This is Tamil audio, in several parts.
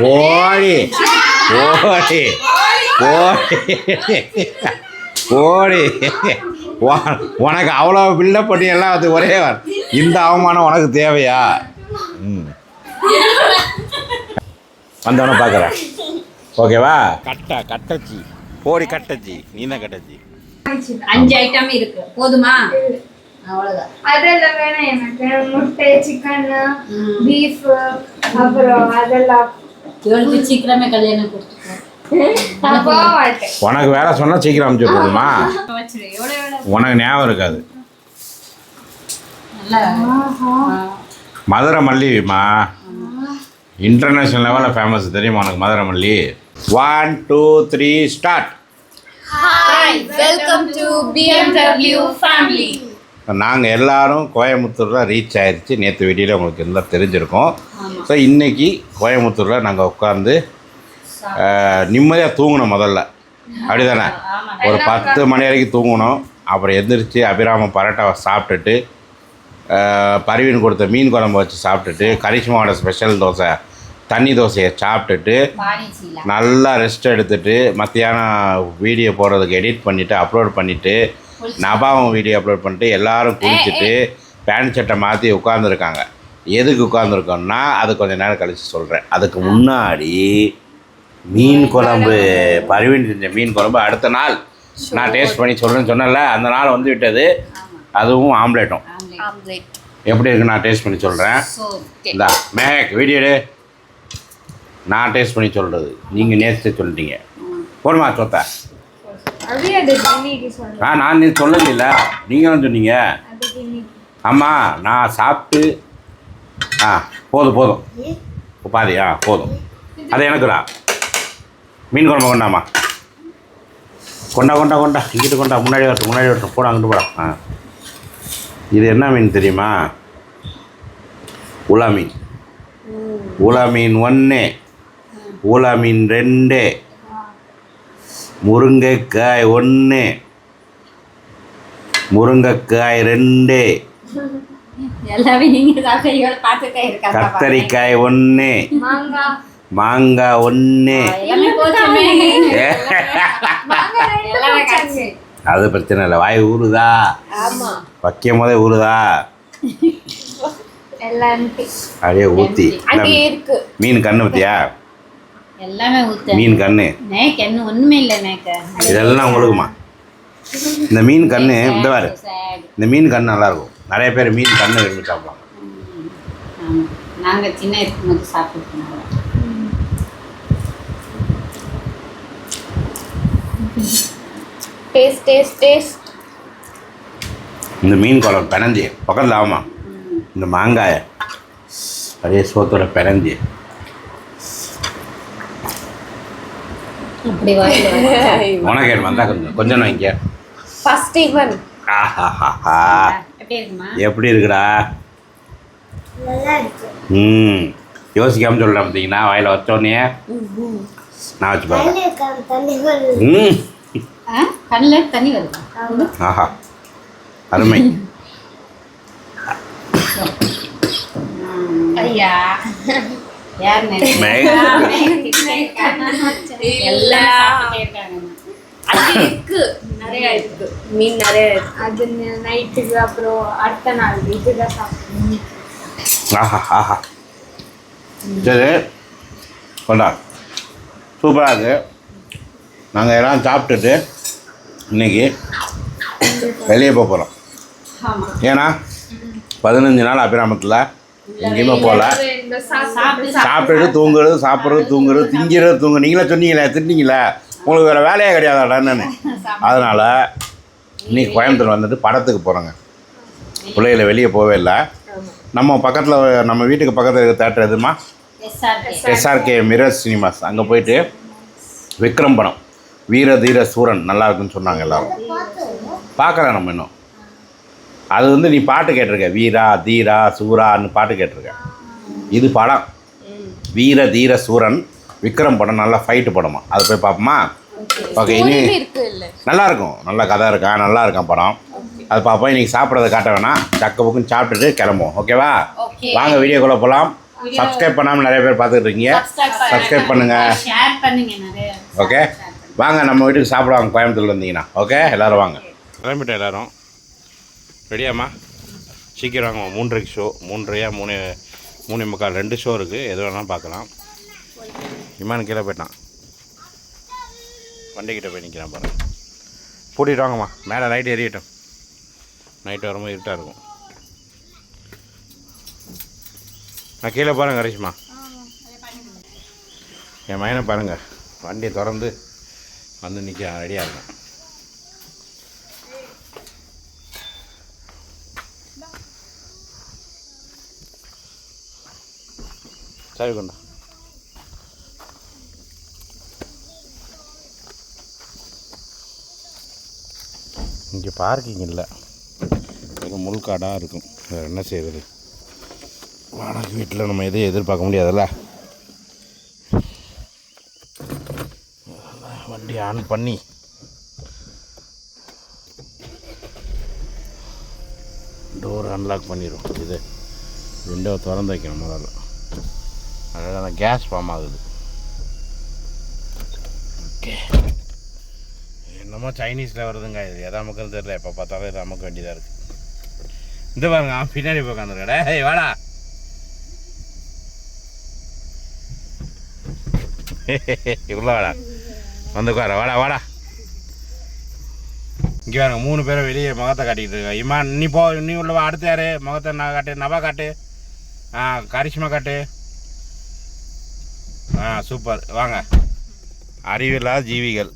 போடி. போடி. போடி. உன- உனக்கு அவ்வளோ பில்டப் பண்ணி எல்லாம் அது ஒரே வார். இந்த அவமானம் உனக்கு தேவையா? ம். வந்தவன பார்க்குறேன். ஓகேவா? கட்டா கட்டச்சி. போடி கட்டச்சி. நீ தான் கட்டச்சி. அஞ்சு ஐட்டம் இருக்கு. போதுமா? அதெல்லாம் வேணாம் எனக்கு முட்டை சிக்கன். பீஃப் அப்புறம் அதெல்லாம் இவளுக்கு சீக்கிரமே கல்யாணம் மாட்டேன் உனக்கு வேலை சொன்னால் சீக்கிரம் அமுச்சு எவ்வளோ உனக்கு ஞாபகம் இருக்காது. நல்லா. மதுரை மல்லிமா இன்டர்நேஷ்னல் லெவலில் ஃபேமஸ் தெரியுமா உனக்கு மதுரை மல்லி one two three start hi welcome to BMW family நாங்கள் எல்லாரும் கோயம்புத்தூரில் ரீச் ஆயிடுச்சு நேற்று வீடியோவில் உங்களுக்கு எல்லாம் தெரிஞ்சிருக்கும். ஸோ இன்றைக்கி கோயம்புத்தூரில் நாங்கள் உட்காந்து நிம்மதியாக தூங்கணும் முதல்ல. அப்படிதானே? ஒரு பத்து மணி வரைக்கும் தூங்கணும் அப்புறம் எந்திரிச்சு அபிராம பரோட்டாவை சாப்பிட்டுட்டு பருவின் கொடுத்த மீன் குழம்பு வச்சு சாப்பிட்டுட்டு கரிஷ்மாவோட ஸ்பெஷல் தோசை தண்ணி தோசையை சாப்பிட்டுட்டு நல்லா ரெஸ்ட் எடுத்துட்டு மத்தியானம் வீடியோ போடுறதுக்கு எடிட் பண்ணிவிட்டு அப்லோட் பண்ணிவிட்டு நபாவும் வீடியோ அப்லோட் பண்ணிட்டு எல்லாரும் குளிச்சுட்டு பேண்ட் சட்டை மாற்றி உட்காந்துருக்காங்க எதுக்கு உட்காந்துருக்கோம்னா அது கொஞ்ச நேரம் கழித்து சொல்கிறேன் அதுக்கு முன்னாடி மீன் குழம்பு பருவின் செஞ்ச மீன் குழம்பு அடுத்த நாள். நான் டேஸ்ட் பண்ணி சொல்கிறேன்னு சொன்னேன்ல அந்த நாள் வந்து விட்டது. அதுவும் ஆம்லேட்டும் ஆம்லெட். எப்படி இருக்கு நான் டேஸ்ட் பண்ணி சொல்கிறேன் இந்தா மேக் வீடியோ எடு. நான் டேஸ்ட் பண்ணி சொல்கிறது நீங்கள் நேற்று சொல்லிட்டீங்க. போடுமா சொத்த அப்படியே அது இன்னைக்கு சொல்றேன் ஆ நான் நீ சொல்லல நீங்கள் தான் சொன்னீங்க ஆமாம் நான் சாப்பிட்டு ஆ போதும் போதும். பாதி ஆ போதும். அது எனக்குடா மீன் குழம்பு கொண்டாமா கொண்டா கொண்டா கொண்டா. இங்கிட்டு கொண்டா. முன்னாடி வரட்டும் முன்னாடி வரட்டும். போடா அங்கிட்டு போடா. ஆ. இது என்ன மீன் தெரியுமா? உலா மீன். உலா மீன் ஒன்று உலா மீன் ரெண்டு. முருங்கைக்காய் ஒன்று முருங்கைக்காய் ரெண்டு. கத்தரிக்காய் ஒன்று மாங்காய். ஒன்று. அது பிரச்சனை இல்லை. வாய் ஊறுதா. ஆமா. வைக்கும் போதே ஊறுதா. அப்படியே ஊற்றி மீன் கண்ணு பத்தியா? எல்லாமே ஊத்த. மீன் கண்ணு. நேக்கு என்ன ஒண்ணுமே இல்லை நேக்கு இதெல்லாம் உங்களுக்குமா? இந்த மீன் கண்ணு இந்த பாரு. இந்த மீன் கண்ணு நல்லா இருக்கும் நிறைய பேர் மீன் கண்ணு விரும்பி சாப்பிடுவாங்க. ஆமா. நாங்க சின்ன இருக்கும்போது சாப்பிட்டுருக்கோம் டேஸ்ட் டேஸ்ட் டேஸ்ட் இந்த மீன் குழம்பு பிணைஞ்சி பக்கத்தில் ஆமாம் இந்த மாங்காயை அப்படியே சோத்தோட பிணைஞ்சி அப்படி வாயில உனக்கு வந்தால் கொஞ்சம் கொஞ்சம் வாங்கிக்க ஃபர்ஸ்ட் ஈவன் ஆஹாஹாஹா எப்படி இருக்குமா? எப்படி இருக்குடா? நல்லா இருக்கு. ம். யோசிக்காமல் சொல்கிறேன் பார்த்தீங்கன்னா வாயில் வச்சோடனே நான் வச்சு பார்க்குறேன் ம். ஆ? கண்ணுல தண்ணி வருதா? ஆஹா. அருமை. ஐயா. இருக்கு நிறைய இருக்கு. மீன் நிறைய இருக்கு. அது நைட்டுக்கு அப்புறம் அடுத்த நாள் இதுதான் சாப்பிடணும். ஆஹா ஆஹா. சரி. கொண்டா. சூப்பராக இருக்கு. நாங்கள் எல்லாம் சாப்பிட்டுட்டு இன்னைக்கு வெளியே போக போகிறோம் ஆமா. ஏன்னா பதினஞ்சு நாள் அபிராமத்தில் எங்கேயுமே போகல. சாப்பிட்டுட்டு தூங்குறது சாப்பிட்றது தூங்குறது. திங்கிறது தூங்கு நீங்களே சொன்னீங்களே திட்டீங்களே உங்களுக்கு வேறு வேலையே கிடையாதாடான்னு அதனால் இன்னைக்கு கோயம்புத்தூர் வந்துட்டு படத்துக்கு போகிறோங்க பிள்ளைகளை வெளியே போகவே இல்லை. நம்ம பக்கத்தில் நம்ம வீட்டுக்கு பக்கத்தில் இருக்க தேட்டர் எதுமா எஸ்ஆர்கே எஸ்ஆர்கே மிரர் சினிமாஸ் அங்கே போயிட்டு விக்ரம் படம். வீர தீர சூரன். நல்லா இருக்குன்னு சொன்னாங்க எல்லாரும். பார்க்கல நம்ம இன்னும். அது வந்து நீ பாட்டு கேட்டிருக்க. வீரா தீரா சூரான்னு பாட்டு கேட்டிருக்க. இது படம். வீர தீர சூரன் விக்ரம் படம் நல்லா ஃபைட்டு படமா? அது போய் பார்ப்போமா? ஓகே இனி நல்லா இருக்கும் நல்ல கதை இருக்கான் நல்லா இருக்கான் படம் அது பார்ப்போம். இன்னைக்கு சாப்பிட்றத காட்ட வேணாம். சக்க புக்குன்னு சாப்பிட்டுட்டு கிளம்புவோம். ஓகேவா ஓகே வாங்க வீடியோக்குள்ளே போகலாம். சப்ஸ்கிரைப் பண்ணாமல் நிறைய பேர் பார்த்துட்டு இருக்கீங்க சப்ஸ்கிரைப் பண்ணுங்க. ஷேர் பண்ணுங்க நிறைய. ஓகே வாங்க நம்ம வீட்டுக்கு சாப்பிடுவாங்க கோயம்புத்தூர்ல வந்தீங்கன்னா ஓகே எல்லாரும் வாங்க. கிளம்பிட்டோம் எல்லாரும். ரெடியாம்மா? சீக்கிரம் வாங்க மூன்றரைக்கு ஷோ மூன்றையா மூணு மூணு முக்கால் ரெண்டு ஷோ இருக்குது எது வேணாலும் பார்க்கலாம். விமானம் கீழே போயிட்டான். வண்டிக்கிட்ட போய் நிற்கிறான் பாரு. பூட்டிட்டு வாங்கம்மா. மேலே லைட் எரியட்டும் நைட்டு வரும்போது இருட்டாக இருக்கும். நான் கீழே பாருங்கள் கரிஷ்மா என் மையனை பாருங்கள் வண்டியை திறந்து வந்து நிற்க ரெடியாக இருக்கும் சாவி கொண்டா இங்கே பார்க்கிங் இல்லை. ஒரு முள்காடாக இருக்கும். வேறு என்ன செய்கிறது வாடகை வீட்டில் நம்ம எதையும் எதிர்பார்க்க முடியாதுல்ல. வண்டி ஆன் பண்ணி. டோர் அன்லாக் பண்ணிடும் இது விண்டோ திறந்து வைக்கணும் முதல்ல. அதாவது அந்த கேஸ் ஃபார்ம் ஆகுது. ஓகே என்னமோ சைனீஸில் வருதுங்க இது. எதா மக்கள் தெரியல. எப்போ பார்த்தாலும் இது நமக்கு வேண்டியதாக இருக்குது இந்த பாருங்க அவன் பின்னாடி போய் உட்காந்துருக்கடா ஏய் வாடா. இவ்வளோ வாடா. வந்து உட்கார. வாடா வாடா. இங்கே பாருங்க மூணு பேரும் வெளியே முகத்தை காட்டிக்கிட்டு இருக்காங்க. இமான் நீ போ நீ உள்ள வா. அடுத்து யாரு? முகத்தை நான் காட்டு நபா காட்டு. ஆ கரிஷ்மா காட்டு. ஆ சூப்பர். வாங்க. அறிவில்லாத ஜீவிகள்.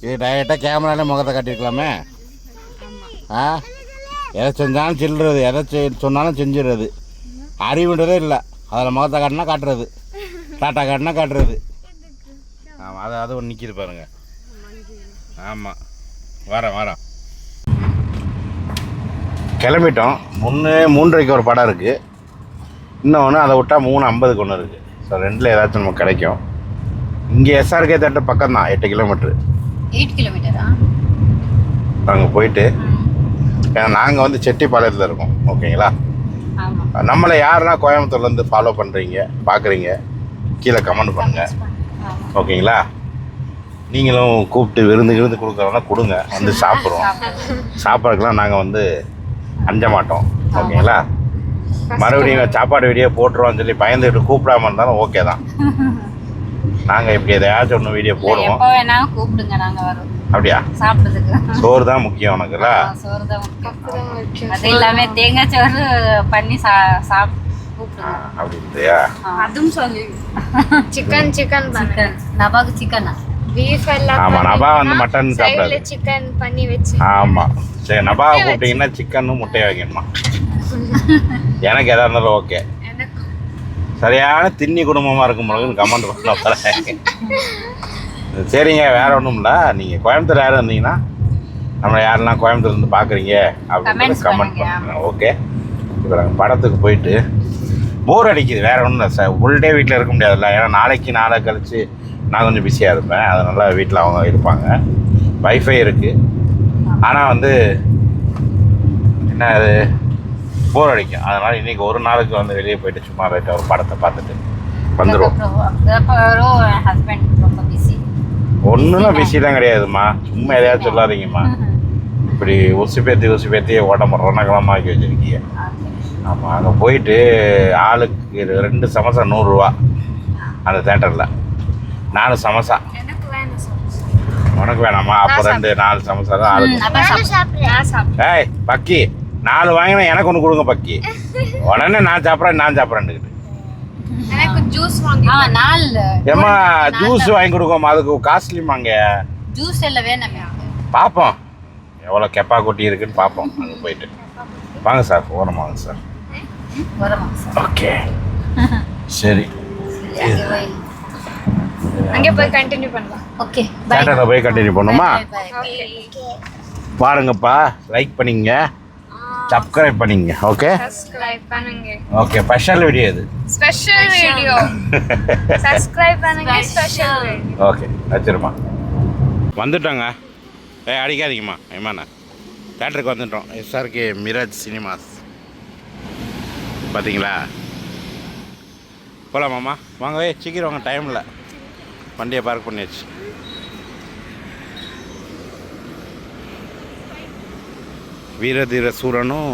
இது டைரெக்டாக கேமரால முகத்தை காட்டியிருக்கலாமே? ஆ? எதை செஞ்சாலும் சில்லுறது எதை சொன்னாலும் செஞ்சிடுறது. அறிவுன்றதே இல்லை. அதில் முகத்தை காட்டினா காட்டுறது. டாட்டா காட்டினா காட்டுறது. ஆமாம் அது அது ஒன்று நிற்கிது பாருங்க. ஆமாம் வரேன் வரேன். கிளம்பிட்டோம். முன்னே மூன்றரைக்கு ஒரு படம் இருக்குது இன்னொன்று அதை விட்டால் மூணு ஐம்பதுக்கு ஒன்று இருக்குது ஸோ ரெண்டில் ஏதாச்சும் நமக்கு கிடைக்கும். இங்கே எஸ்ஆர்கே தேட்டர் பக்கம் தான் எட்டு கிலோமீட்ரு எயிட் கிலோமீட்டரா அங்கே போயிட்டு ஏன்னா நாங்கள் வந்து செட்டிப்பாளையத்தில் இருக்கோம் ஓகேங்களா? நம்மளை யாருன்னா கோயம்புத்தூர்லேருந்து ஃபாலோ பண்ணுறீங்க பார்க்குறீங்க கீழே கமெண்ட் பண்ணுங்கள் ஓகேங்களா? நீங்களும் கூப்பிட்டு விருந்து விருந்து கொடுக்குறோன்னா கொடுங்க வந்து சாப்பிட்றோம். சாப்பிட்றதுக்கெலாம் நாங்கள் வந்து அஞ்ச மாட்டோம் ஓகேங்களா? மறுபடியும் சாப்பாடு வீடியோ போட்டுருவோம்னு சொல்லி பயந்துக்கிட்டு கூப்பிடாம இருந்தாலும் ஓகே தான். நாங்கள் இப்படி எதையாச்சும் ஒன்று வீடியோ போடுவோம். எப்போ வேணாலும் கூப்பிடுங்க நாங்க வரோம் அப்படியா? சாப்பிடுறதுக்கு. சோறு தான் முக்கியம் உனக்குல்ல ஆ, சோறு தான் முக்கியம். அது இல்லாம தேங்காய் சோறு பண்ணி சா சாப் ஆ, கூப்பிடுங்க. அப்படின்றியா அதுவும் சொல்லி. சிக்கன் சிக்கன் சிக்கன் நபாக்கு சிக்கனா பீஃப் எல்லாம் ஆமா, நபா வந்து mutton சாப்பிடாது. சிக்கன் பண்ணி வச்சு. ஆமாம் சரி நபா கூப்பிட்டீங்கன்னா சிக்கனும் முட்டையை வைக்கணுமா எனக்கு எதா இருந்தாலும் ஓகே சரியான தின்னி குடும்பமாக இருக்கும் பொழுது கமெண்ட் பண்ண சரிங்க வேற ஒன்றும் இல்லை நீங்கள் கோயம்புத்தூர் யாரும் இருந்தீங்கன்னா நம்மளை யாரெல்லாம் கோயம்புத்தூர் இருந்து பார்க்குறீங்க அப்படின்னு கமெண்ட் பண்ணுங்க. ஓகே இப்போ நாங்கள் படத்துக்கு போயிட்டு போர் அடிக்குது வேற ஒன்றும் இல்லை சார் ஃபுல் டே வீட்டில் இருக்க முடியாதுல்ல. ஏன்னா நாளைக்கு நாளை கழிச்சு நான் கொஞ்சம் பிஸியாக இருப்பேன். அதனால் வீட்டில் அவங்க இருப்பாங்க. வைஃபை இருக்குது ஆனால் வந்து என்ன அது? போர் அடிக்கும். அதனால் இன்றைக்கி ஒரு நாளுக்கு வந்து வெளியே போயிட்டு சும்மா லைட்டாக ஒரு படத்தை பார்த்துட்டு பிஸி ஒன்றும் பிஸிலாம் கிடையாதும்மா. சும்மா எதையாவது சொல்லாதீங்கம்மா. இப்படி உசு பேத்தி உசு பேத்தி உடம்பு ரணகலமாக ஆக்கி வச்சிருக்கீங்க ஆமாம் அங்கே போயிட்டு ஆளுக்கு ரெண்டு சமோசா நூறுரூவா அந்த தேட்டரில் நாலு சமோசா. உனக்கு வேணாமா அப்போ ரெண்டு நாலு சமோசா தான் ஆளுக்கு. ஏய் பக்கி. நாலு வாங்கினா எனக்கு ஒன்று கொடுங்க பக்கி. உடனே நான் சாப்பிட்றேன் நான் சாப்பிட்றேன்னுக்கிட்டு எனக்கு ஜூஸ் வாங்கி ஆ நாள் ஏம்மா ஜூஸ் வாங்கி கொடுக்கோமா அதுக்கு காஸ்ட்லிமாங்க ஜூஸ் எல்லாம் வேணுமே பார்ப்போம் எவ்வளோ கெப்பா கொட்டி இருக்குன்னு பார்ப்போம் அங்கே போயிட்டு. வாங்க சார் வாங்க சார். ஓகே. சரி. அங்கே போய் கண்டினியூ பண்ணலாம். ஓகே போய் கண்டினியூ பண்ணுமா? ஓகே பாருங்கப்பா லைக் பண்ணிங்க. சப்ஸ்கிரைப் பண்ணிங்க ஓகே சப்ஸ்கிரைப் பண்ணுங்க. ஓகே ஸ்பெஷல் வீடியோ இது. ஸ்பெஷல் வீடியோ சப்ஸ்கிரைப் பண்ணுங்க ஸ்பெஷல் வீடியோ ஓகே வச்சிருமா. வந்துட்டோங்க. ஏ அடிக்காதீங்கம்மா ஏமாண்ணா தேட்டருக்கு வந்துட்டோம். எஸ்ஆர்கே மிராஜ் சினிமாஸ் பார்த்தீங்களா போகலாமாம்மா வாங்க சீக்கிரம் வாங்க டைம் இல்லை. வண்டியை பார்க் பண்ணியாச்சு. வீரதீர சூரனும்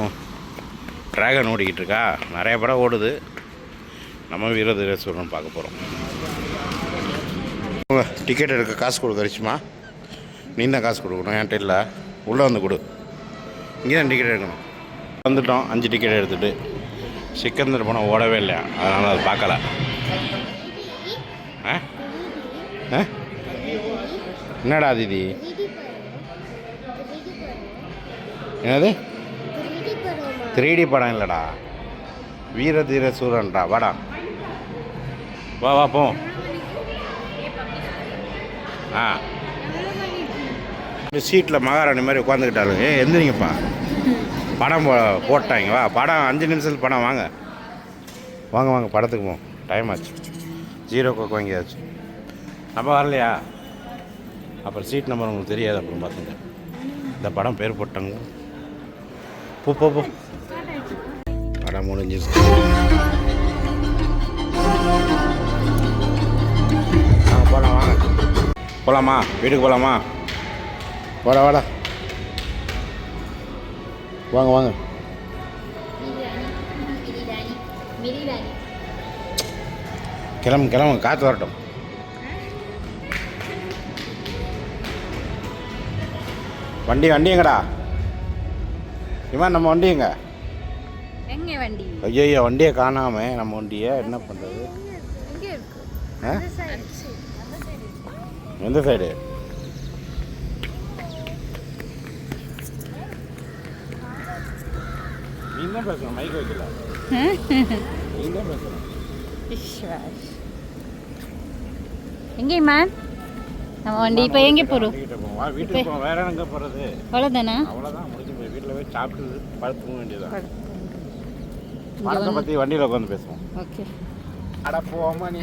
ட்ராகன் ஓடிக்கிட்டு இருக்கா? நிறைய படம் ஓடுது. நம்ம வீரதீர சூரன் பார்க்க போகிறோம் டிக்கெட் எடுக்க காசு கொடுக்க கரிச்சுமா நீ தான் காசு கொடுக்கணும் என்கிட்ட இல்லை. உள்ளே வந்து கொடு. இங்கே தான் டிக்கெட் எடுக்கணும். வந்துட்டோம் அஞ்சு டிக்கெட் எடுத்துகிட்டு சிக்கந்தர் படம் ஓடவே இல்லையா? அதனால் அது பார்க்கல. ஆ? ஆ? என்னடா தீதி? என்னது? த்ரீ டி படம் இல்லைடா. வீர தீர சூரன்டா. வாடா. வா வா போ. ஆ. சீட்டில் மகாராணி மாதிரி உட்காந்துக்கிட்டாலுங்க ஏ எந்திரிங்கப்பா. படம் போ போட்டாங்க. வா படம் அஞ்சு நிமிஷத்தில் படம் வாங்க. வாங்க வாங்க படத்துக்கு போவோம் டைம் ஆச்சு. ஜீரோ கோக் வாங்கியாச்சு. நம்ம வரலையா? அப்புறம் சீட் நம்பர் உங்களுக்கு தெரியாது அப்புறம் பார்த்துங்க இந்த படம் பேர் போட்டாங்க. போ போ போ. படம் முடிஞ்சிருச்சு வாங்க போகலாம் வாங்க. போகலாமா வீட்டுக்கு போகலாமா வாடா வாடா. வாங்க வாங்க. கிளம்பு கிளம்பு காற்று வரட்டும். வண்டி வண்டி எங்கடா? இவன் நம்ம வண்டி எங்க எங்க வண்டி? ஐயோ வண்டியை காணாம நம்ம வண்டியை என்ன பண்ணுறது எந்த சைடு நீ தான் பேசணும் மைக் வைக்கல. நீ தான் பேசணும் எங்கேம்மா நம்ம வண்டி இப்போ எங்கே போகிறோம் வீட்டுக்கு போவோம். வேற எங்க போகிறது அவ்வளோதானா அவ்வளோதான் போய் சாப்பிட்டு படுத்து தூங்க வேண்டியதான் படத்தை பற்றி வண்டியில் உட்காந்து பேசுவோம். ஓகே. அட போமா நீ.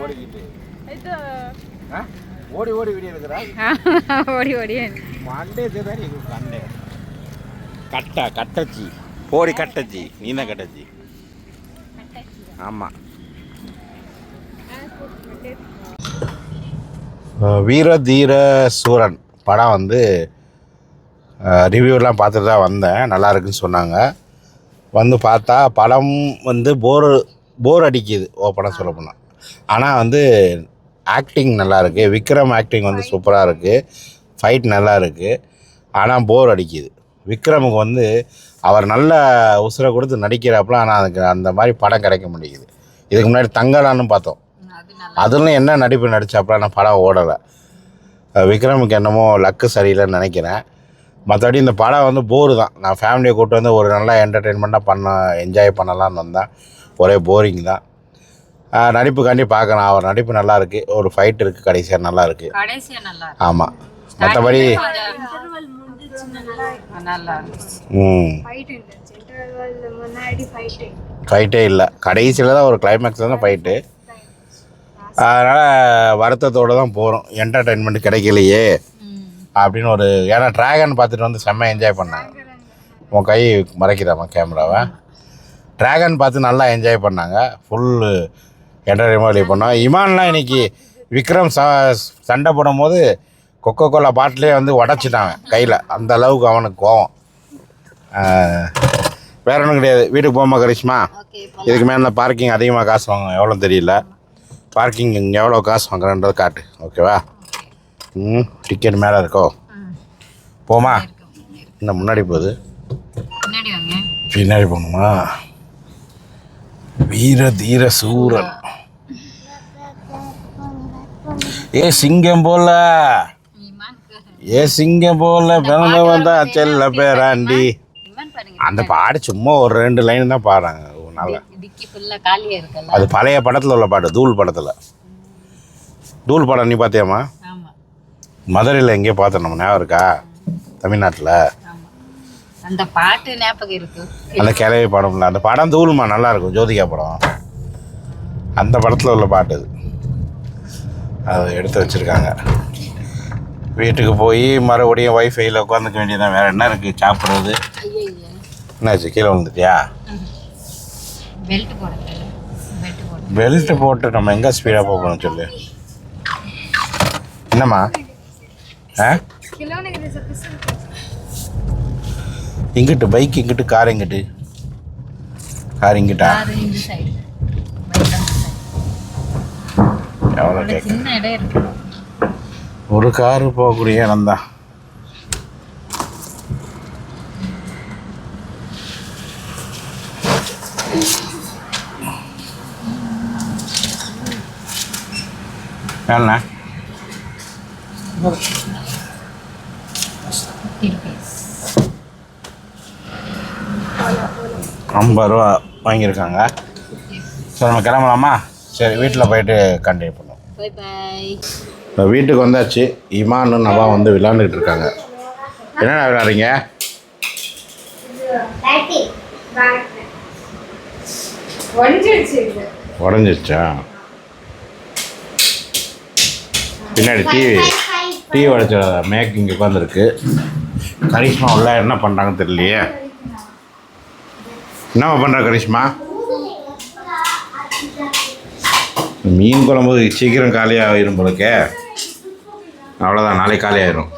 ஓடிக்கிட்டு. ஆ? ஓடி ஓடி வீடியோ இருக்கிறா? ஓடி ஓடி. மண்டே தான் நீ கண்டே. கட்டா கட்டச்சி. போடி கட்டச்சி. நீ தான் கட்டச்சி. ஆமாம் வீர தீர சூரன் படம் வந்து ரிவ்யூலாம் பார்த்துட்டு தான் வந்தேன். நல்லா இருக்குன்னு சொன்னாங்க. வந்து பார்த்தா படம் வந்து போர் போர் அடிக்குது ஓப்பனாக சொல்ல போனால் ஆனால் வந்து ஆக்டிங் நல்லா இருக்குது விக்ரம் ஆக்டிங் வந்து சூப்பராக இருக்குது ஃபைட் நல்லா இருக்குது ஆனால் போர் அடிக்குது. விக்ரமுக்கு வந்து அவர் நல்ல உசுரை கொடுத்து நடிக்கிறாப்புல ஆனால் அதுக்கு அந்த மாதிரி படம் கிடைக்க மாட்டேங்குது. இதுக்கு முன்னாடி தங்கலான்னு பார்த்தோம். அது நல்லா அதில் என்ன நடிப்பு நடித்தாப்புல ஆனால் படம் ஓடலை. விக்ரமுக்கு என்னமோ லக்கு சரியில்லைன்னு நினைக்கிறேன். மற்றபடி இந்த படம் வந்து போர் தான். நான் ஃபேமிலியை கூப்பிட்டு வந்து ஒரு நல்லா என்டர்டெயின்மெண்ட்டாக பண்ண என்ஜாய் பண்ணலாம்னு வந்தேன். ஒரே போரிங் தான். நடிப்புக்காண்டி பார்க்கலாம். அவர் நடிப்பு நல்லா இருக்குது ஒரு ஃபைட் இருக்குது கடைசியாக நல்லா நல்லா ஆமாம் மற்றபடி இருக்கு. ஃபைட்டு இல்லை. கடைசியில் தான் ஒரு கிளைமேக்ஸ் தான் ஃபைட்டு அதனால் வருத்தத்தோடு தான் போகிறோம் என்டர்டெயின்மெண்ட் கிடைக்கலையே. அப்படின்னு ஒரு ஏன்னா ட்ராகன் பார்த்துட்டு வந்து செம்ம என்ஜாய் பண்ணாங்க. உன் கை மறைக்குதாம்மா கேமராவை? ட்ராகன் பார்த்து நல்லா என்ஜாய் பண்ணாங்க. ஃபுல்லு என்டர்டைன்மெண்ட் பண்ணோம் இமான்லாம் இன்னைக்கு விக்ரம் ச சண்டை போடும்போது கொக்கோ கோலா பாட்டிலே வந்து உடச்சிட்டாங்க கையில். அந்த அளவுக்கு அவனுக்கு கோவம். வேற ஒன்றும் கிடையாது. வீட்டுக்கு போமா கரிஷ்மா. இதுக்கு மேலே பார்க்கிங் அதிகமாக காசு வாங்க எவ்வளோ தெரியல. பார்க்கிங் இங்கே எவ்வளோ காசு வாங்குறேன்றது காட்டு. ஓகேவா ம் டிக்கெட் மேலே இருக்கோ? போமா. இந்த முன்னாடி போகுது? பின்னாடி போகணுமா? வீர தீர சூரன். ஏ சிங்கம் போல. ஏ சிங்கம் போல பிறந்த வந்தா செல்ல பேராண்டி. அந்த பாடு சும்மா ஒரு ரெண்டு லைன் தான் பாடுறாங்க. ஒரு அது பழைய படத்தில் உள்ள பாட்டு தூள் படத்தில். தூள் படம் நீ பார்த்தியாம்மா மதுரையில் எங்கேயோ பார்த்தோம் நம்ம ஞாபகம் இருக்கா? தமிழ்நாட்டில்? அந்த பாட்டு ஞாபகம் இருக்கு. அந்த கிளவி படம்ல அந்த படம் தூளுமா? நல்லா இருக்கும் ஜோதிகா படம். அந்த படத்தில் உள்ள பாட்டு அது. அதை எடுத்து வச்சுருக்காங்க. வீட்டுக்கு போய் மறுபடியும் ஒய்ஃபைல உட்காந்துக்க வேண்டியதான் வேறு என்ன இருக்குது சாப்பிட்றது? என்னாச்சு? கீழே விழுந்துட்டியா? பெல்ட் போட்டு நம்ம எங்கே ஸ்பீடாக போகணும் சொல்லு? என்னம்மா? இங்கிட்டு பைக் இங்கிட்டு கார் இங்கிட்டு. கார் இங்கிட்டா? எவ்வளோ கேட்க ஒரு காரு போகக்கூடிய இடம் தான் ஏண்ணா ஐம்பது ரூபா வாங்கியிருக்காங்க. சரி நம்ம கிளம்பலாமா? சரி வீட்டில் போயிட்டு கண்டினியூ பண்ணுவோம். பை பை இப்போ வீட்டுக்கு வந்தாச்சு. இமானு நவா வந்து விளாண்டுக்கிட்டு இருக்காங்க. என்னடா விளாட்றீங்க? உடஞ்சிருச்சா பின்னாடி டிவி டிவி உடச்ச மேக் இங்கே உட்காந்துருக்கு கரிஷ்மா உள்ள என்ன பண்ணுறாங்கன்னு தெரியலையே. என்னம்மா பண்ணுற கரிஷ்மா? மீன் குழம்பு சீக்கிரம் காலியாகிடும் போலக்கே அவ்வளோதான் நாளைக்கு காலியாயிரும்.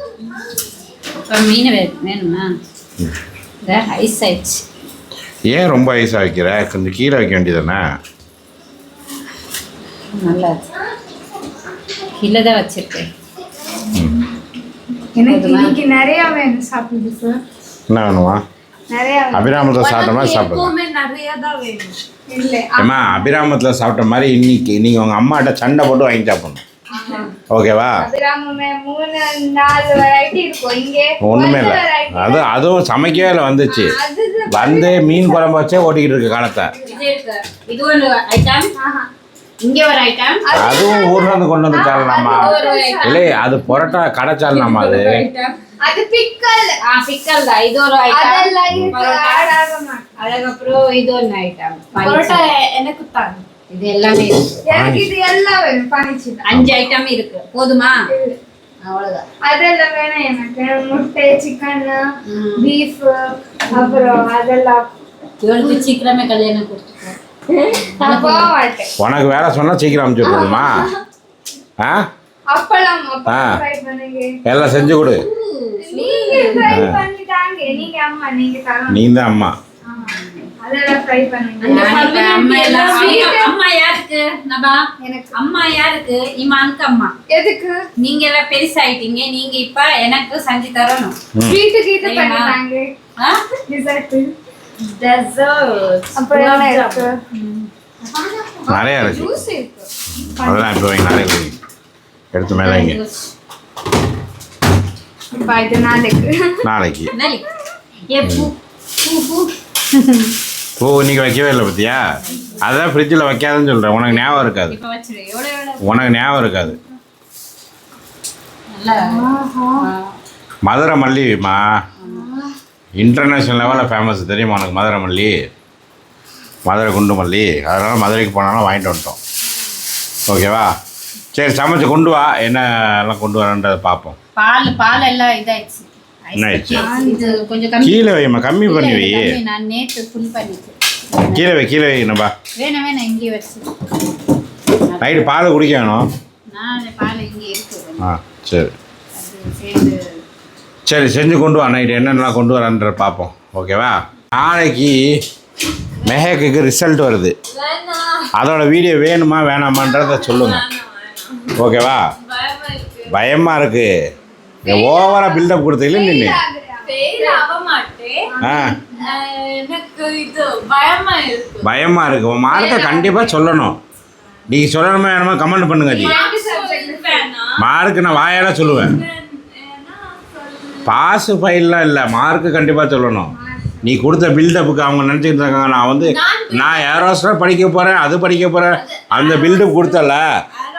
மீன் வேணுமா? ஐஸ் ஆயிடுச்சு. ஏன் ரொம்ப ஐஸாக வைக்கிற கொஞ்சம் கீழே வைக்க வேண்டியதானே நல்லா கீழே தான் வச்சிருக்கேன். எனக்கு இன்னைக்கு நிறைய வேணும் சாப்பிடுது சார் என்ன வேணுமா? அபிராமத்தில் சாப்பிட்ட மாதிரி சாப்பிடுங்க. ஏம்மா அபிராமத்தில் சாப்பிட்ட மாதிரி இன்னைக்கு நீங்கள் உங்கள் அம்மாட்ட சண்டை போட்டு வாங்கி சாப்பிடணும். ஓகேவா? அபிராமமே மூணு நாலு வெரைட்டி இருக்கும். இங்கே ஒன்றுமே இல்லை. அது அதுவும் சமைக்கவே இல்லை வந்துச்சு. வந்து மீன் குழம்பு வச்சே ஓட்டிக்கிட்டு இருக்கு காலத்தை. ஒரு ஒரு அதுவும் ஊர்ல இருந்து கொண்டு வந்து சாலனாமா இல்லை அது புரோட்டா கடை அது? அது பிக்கல் ஆ பிக்கல் தான். இது ஒரு ஐட்டம் அதெல்லாம். அதுக்கப்புறம் இது ஒன்று ஐட்டம் பரோட்டா எனக்கு தாங்க இது எல்லாமே எனக்கு இது எல்லாம் வேணும் பனிச்சு அஞ்சு ஐட்டம் இருக்கு. போதுமா? அவ்வளோதான் அதெல்லாம் வேணும் எனக்கு முட்டை சிக்கன் பீஃப் அப்புறம் அதெல்லாம். இவளுக்கு சீக்கிரமே கல்யாணம் மாட்டேன் உனக்கு வேலை சொன்னால் சீக்கிரம் அமுச்சு விட்டுருமா ஆ? அப்பளம் ஆ. எல்லாம் செஞ்சு கொடு. நீங்க ஃப்ரை பண்ணிட்டாங்க. நீங்க அம்மா நீங்க தரணும் நீ தான் அம்மா அம்மா யாருக்கு? இமானுக்கு அம்மா எதுக்கு? நீங்க எல்லாம் பெருசாயிட்டீங்க. நீங்க இப்ப எனக்கு செஞ்சு தரணும். வீட்டுக்கு அப்புறம் என்ன இருக்கு? நிறையா இருக்கு. அதெல்லாம் இப்போ வைங்க நாளைக்கு வைங்க. எடுத்து மேலே வைங்க. நாளைக்கு. பூ இன்னைக்கு வைக்கவே இல்லை பத்தியா அதான் ஃப்ரிட்ஜில் வைக்காதுன்னு சொல்கிறேன் உனக்கு ஞாபகம் இருக்காது. உனக்கு ஞாபகம் இருக்காது. மதுரை மல்லிமா இன்டர்நேஷ்னல் லெவலில் ஃபேமஸ் தெரியுமா உனக்கு? மதுரை மல்லி. மதுரை குண்டு மல்லி. அதனால் மதுரைக்கு போனாலும் வாங்கிட்டு வந்துட்டோம். ஓகேவா? சரி சமைச்சு கொண்டு வா. என்ன எல்லாம் கொண்டு வரன்றதை பார்ப்போம். பால் பால் எல்லாம் இதாயிடுச்சு. கீழே வைம்மா கம்மி பண்ணி வை. இல்ல, கம்மி. நான் நேற்று ஃபுல் பண்ணிட்டேன் கீழே வை கீழே வை நம்ம வேணாம் வேணாம் இங்கே வச்சு. நைட்டு பால் குடிக்க வேணும். நான் பால் இங்கே இருக்கு. ஆ சரி. சரி செஞ்சு கொண்டு வா. நைட்டு என்னென்னலாம் கொண்டு வரன்ற பார்ப்போம். ஓகேவா? நாளைக்கு மெஹேக்கு ரிசல்ட் வருது. அதோட வீடியோ வேணுமா வேணாமான்றத சொல்லுங்க. ஓகேவா? பயமாக இருக்கு. ஓவராக பில்டப் கொடுத்தீங்களே நின்று பயமா இருக்கு. உன் மார்க்கை கண்டிப்பாக சொல்லணும். நீங்கள் சொல்லணுமா வேணுமா கமெண்ட் பண்ணுங்க மார்க்கு நான் வாயால சொல்லுவேன். பாஸ் ஃபைல்லாம் இல்லை. மார்க்கு கண்டிப்பாக சொல்லணும். நீ கொடுத்த பில்டப்புக்கு அவங்க நினச்சிக்கிட்டு இருக்காங்க. நான் வந்து நான் ஏரோஸ்டாக படிக்க போகிறேன் அது படிக்க போகிறேன் அந்த பில்டப் கொடுத்தல.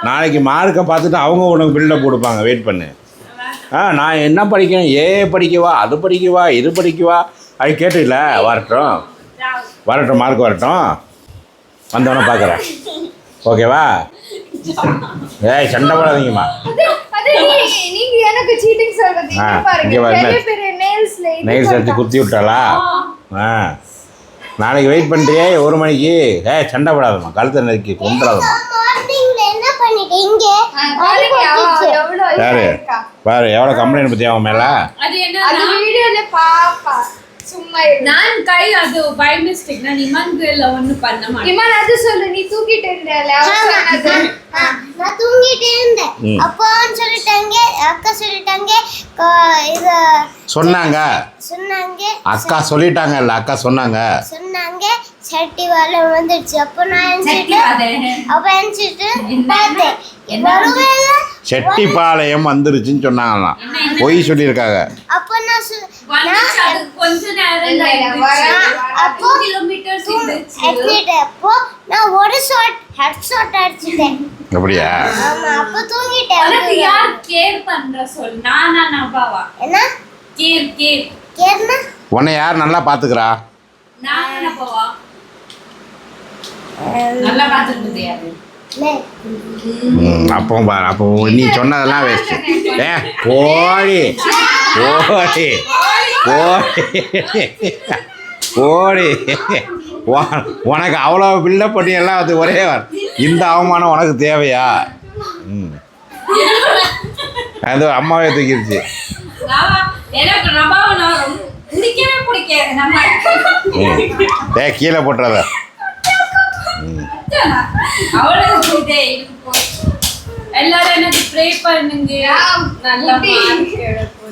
நாளைக்கு மார்க்கை பார்த்துட்டு அவங்க உனக்கு பில்டப் கொடுப்பாங்க. வெயிட் பண்ணு. ஆ நான் என்ன படிக்கிறேன்? ஏ படிக்கவா? அது படிக்கவா? இது படிக்கவா? அது கேட்டுல வரட்டும். வரட்டும் மார்க் வரட்டும். வந்தவொடனே பார்க்குறேன். ஓகேவா ஏய் சண்டை போடாதீங்கம்மா. நீங்க எனக்கு சீட்டிங் சொல்றது இங்க பாருங்க. பெரிய நெயில்ஸ்ல சேர்த்து குத்தி விட்டாளா? ஆ. நாளைக்கு வெயிட் பண்ணுறியே ஒரு மணிக்கு. ஏ சண்டை போடாதம்மா. கழுத்தை நெருக்கி இருக்கா. பாரு எவ்வளோ கம்ப்ளைண்ட் பற்றி அவன் மேலே? சும்மா நான் கை அது பை மிஸ்டேக் நான் இமான்குல ஒண்ணு பண்ண மாட்டேன். இமான் அது சொல்லு நீ தூக்கிட்டு இருந்தல நான் தூங்கிட்டே இருந்தேன். அப்போ சொல்லிட்டாங்க அக்கா சொல்லிட்டாங்க இது சொன்னாங்க. சொன்னாங்க. அக்கா சொல்லிட்டாங்கல்ல அக்கா சொன்னாங்க. சொன்னாங்க சட்டி வேலை வந்துடுச்சு அப்போ நான் வாழை. அப்ப பார்த்தேன். இல்ல. செட்டிப்பாளையம் வந்துருச்சுன்னு சொன்னாங்களாம். பொய் சொல்லியிருக்காங்க. அப்படியா? அப்போ தூங்கிட்டேன். உனக்கு யார் கேர் பண்ற சொல்? நானா நபாவா? என்ன? கேர் கேர் கேர்னா? உன்னை யார் நல்லா நபாவா? நல்லா பார்த்துட்டு தெரியாது லே. ம் அப்போ பாரு அப்போ நீ சொன்னதெல்லாம் வேஸ்ட் ஏ கோழி கோழி கோழி கோழி உன- உனக்கு அவ்வளோ பில்டப் பண்ணி எல்லாம் அது ஒரே வார். இந்த அவமானம் உனக்கு தேவையா? ம். அது அம்மாவே தூக்கிடுச்சு ஏ கீழே போட்டுறத. அவ்வளவு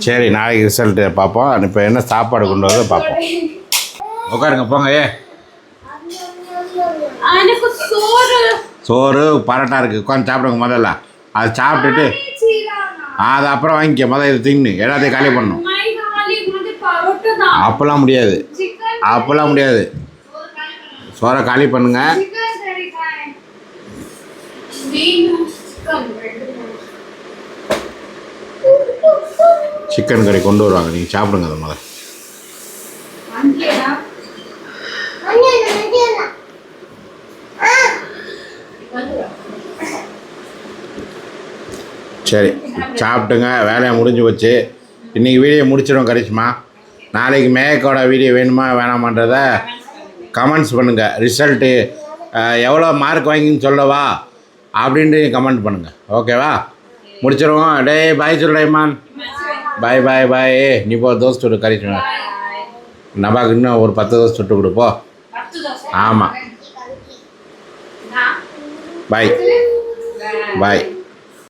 சரி நாளைக்கு ரிசல்ட்டு பார்ப்போம். இப்போ என்ன சாப்பாடு கொண்டு வரதை பார்ப்போம். உட்காருங்க போங்க ஏ. சோறு. பரோட்டா இருக்குது உட்காந்து சாப்பிடுங்க முதல்ல. அதை சாப்பிட்டுட்டு அது அப்புறம் வாங்கிக்க. முதல்ல இது தின்னு. எல்லாத்தையும் காலி பண்ணணும். மை காலி வந்து பரோட்டா தான். அப்போல்லாம் முடியாது. அப்போல்லாம் முடியாது. சோறை காலி பண்ணுங்க. சிக்கன் கறி கொண்டு வருவாங்க. நீங்கள் சாப்பிடுங்க அதை முதல்ல. சரி சாப்பிட்டுங்க. வேலையை முடிஞ்சு போச்சு. இன்றைக்கி வீடியோ முடிச்சிடும் கரிஷ்மா. நாளைக்கு மேக்கோட வீடியோ வேணுமா வேணாமான்றதை கமெண்ட்ஸ் பண்ணுங்கள் ரிசல்ட்டு எவ்வளோ மார்க் வாங்கின்னு சொல்லவா? அப்படின்ட்டு கமெண்ட் பண்ணுங்கள் ஓகேவா முடிச்சிருவோம். டேய் பாய் சொல்லுடேம்மான் பாய் பாய் பாய் நீ போ தோசை சுட்டு கரிஷ்மா நபாக்கு இன்னும் ஒரு பத்து தோசை சுட்டு கொடுப்போ ஆமாம் பாய் பாய்